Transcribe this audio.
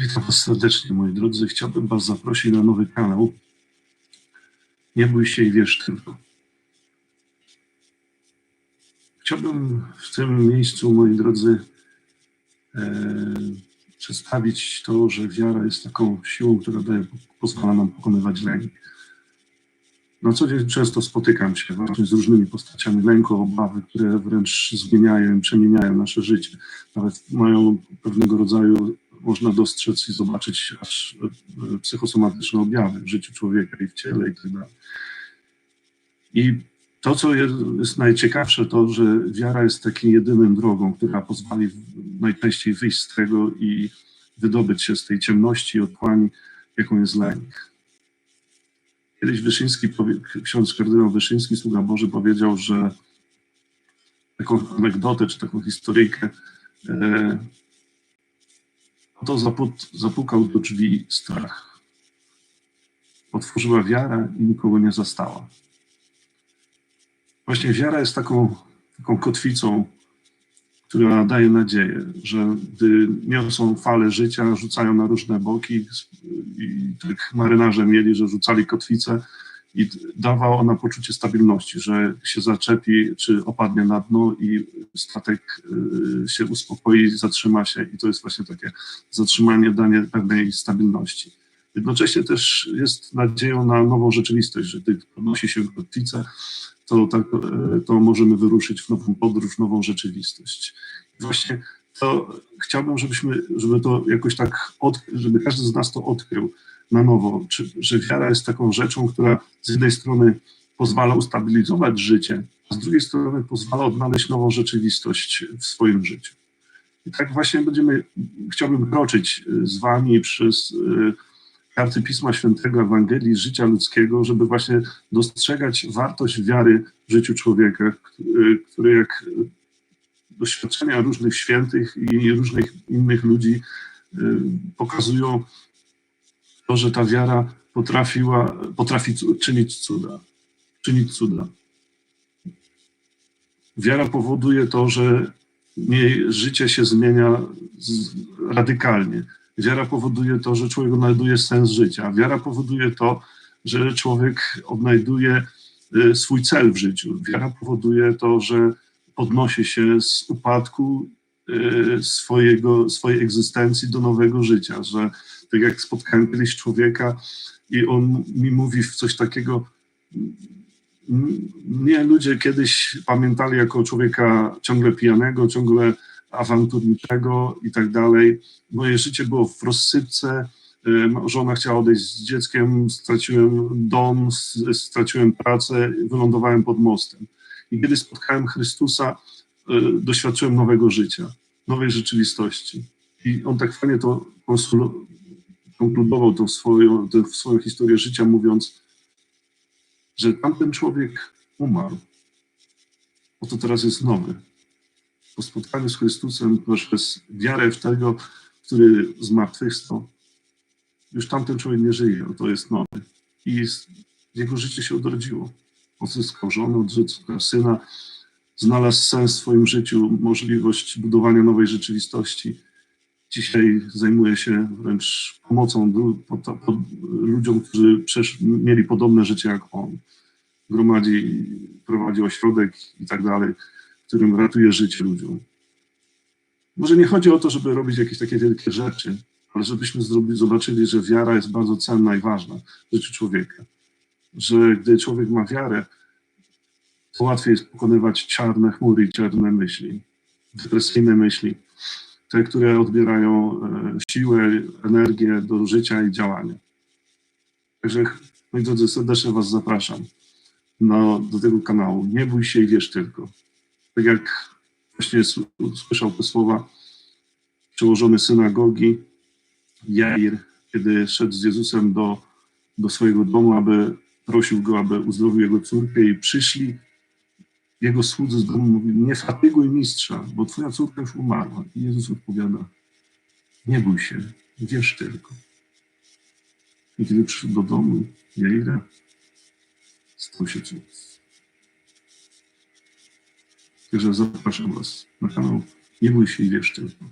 Witam Was serdecznie, moi drodzy. Chciałbym Was zaprosić na nowy kanał. Nie bój się i wierz tylko. Chciałbym w tym miejscu, moi drodzy, e, przedstawić to, że wiara jest taką siłą, która daje, pozwala nam pokonywać lęk. Na co dzień często spotykam się właśnie z różnymi postaciami lęku, obawy, które wręcz zmieniają i przemieniają nasze życie. Nawet mają pewnego rodzaju można dostrzec i zobaczyć aż e, psychosomatyczne objawy w życiu człowieka i w ciele i tak dalej. I to, co jest, najciekawsze, to, że wiara jest taką jedyną drogą, która pozwoli najczęściej wyjść z tego i wydobyć się z tej ciemności i otchłani, jaką jest lęk. Kiedyś Wyszyński, ksiądz kardynał Wyszyński, sługa Boży, powiedział, że taką anegdotę czy taką historyjkę e, to zapukał do drzwi strach. Otworzyła wiara i nikogo nie zastała. Właśnie wiara jest taką, taką kotwicą, która daje nadzieję, że gdy niosą fale życia, rzucają na różne boki i tak marynarze mieli, że rzucali kotwicę i dawała ona poczucie stabilności, że się zaczepi, czy opadnie na dno i statek y, się uspokoi, zatrzyma się i to jest właśnie takie zatrzymanie, danie pewnej stabilności. Jednocześnie też jest nadzieją na nową rzeczywistość, że gdy podnosi się kotwicę, to, tak, y, to możemy wyruszyć w nową podróż, nową rzeczywistość. Właśnie to chciałbym, żebyśmy, żeby to jakoś tak, żeby każdy z nas to odkrył, na nowo, czy, że wiara jest taką rzeczą, która z jednej strony pozwala ustabilizować życie, a z drugiej strony pozwala odnaleźć nową rzeczywistość w swoim życiu. I tak właśnie będziemy, chciałbym kroczyć z Wami przez y, karty Pisma Świętego, Ewangelii, życia ludzkiego, żeby właśnie dostrzegać wartość wiary w życiu człowieka, y, który jak doświadczenia różnych świętych i różnych innych ludzi pokazują, to, że ta wiara potrafiła, potrafi czynić cuda. Czynić cuda. Wiara powoduje to, że nie, życie się zmienia radykalnie. Wiara powoduje to, że człowiek odnajduje sens życia. Wiara powoduje to, że człowiek odnajduje y, swój cel w życiu. Wiara powoduje to, że podnosi się z upadku y, swojego, swojej egzystencji do nowego życia, że tak jak spotkałem kiedyś człowieka i on mi mówi coś takiego, mnie ludzie kiedyś pamiętali jako człowieka ciągle pijanego, ciągle awanturniczego i tak dalej. Moje życie było w rozsypce, żona chciała odejść z dzieckiem, straciłem dom, straciłem pracę, wylądowałem pod mostem. I kiedy spotkałem Chrystusa, e, doświadczyłem nowego życia, nowej rzeczywistości. I on tak fajnie to konkludował tą swoją, tę swoją historię życia, mówiąc, że tamten człowiek umarł. Oto teraz jest nowy. Po spotkaniu z Chrystusem, przez wiarę w tego, który zmartwychwstał, już tamten człowiek nie żyje, to jest nowy. I jego życie się odrodziło. Odzyskał żonę, odzyskał syna, znalazł sens w swoim życiu, możliwość budowania nowej rzeczywistości Dzisiaj zajmuję się wręcz pomocą ludziom, którzy mieli podobne życie jak on. Gromadzi, prowadzi ośrodek i tak dalej, w którym ratuje życie ludziom. Może nie chodzi o to, żeby robić jakieś takie wielkie rzeczy, ale żebyśmy zobaczyli, że wiara jest bardzo cenna i ważna w życiu człowieka. Że gdy człowiek ma wiarę, to łatwiej jest pokonywać czarne chmury i czarne myśli, depresyjne myśli te, które odbierają e, siłę, energię do życia i działania. Także, moi drodzy, serdecznie Was zapraszam no, do tego kanału. Nie bój się i wierz tylko. Tak jak właśnie słyszał te słowa przełożony synagogi, Jair, kiedy szedł z Jezusem do, do swojego domu, aby prosił go, aby uzdrowił jego córkę i przyszli jego słudzy z domu mówi, nie fatyguj mistrza, bo twoja córka już umarła. I Jezus odpowiada, nie bój się, wierz tylko. I kiedy przyszedł do domu Jaira, stał się cud. Także zapraszam Was na kanał Nie bój się i wierz tylko.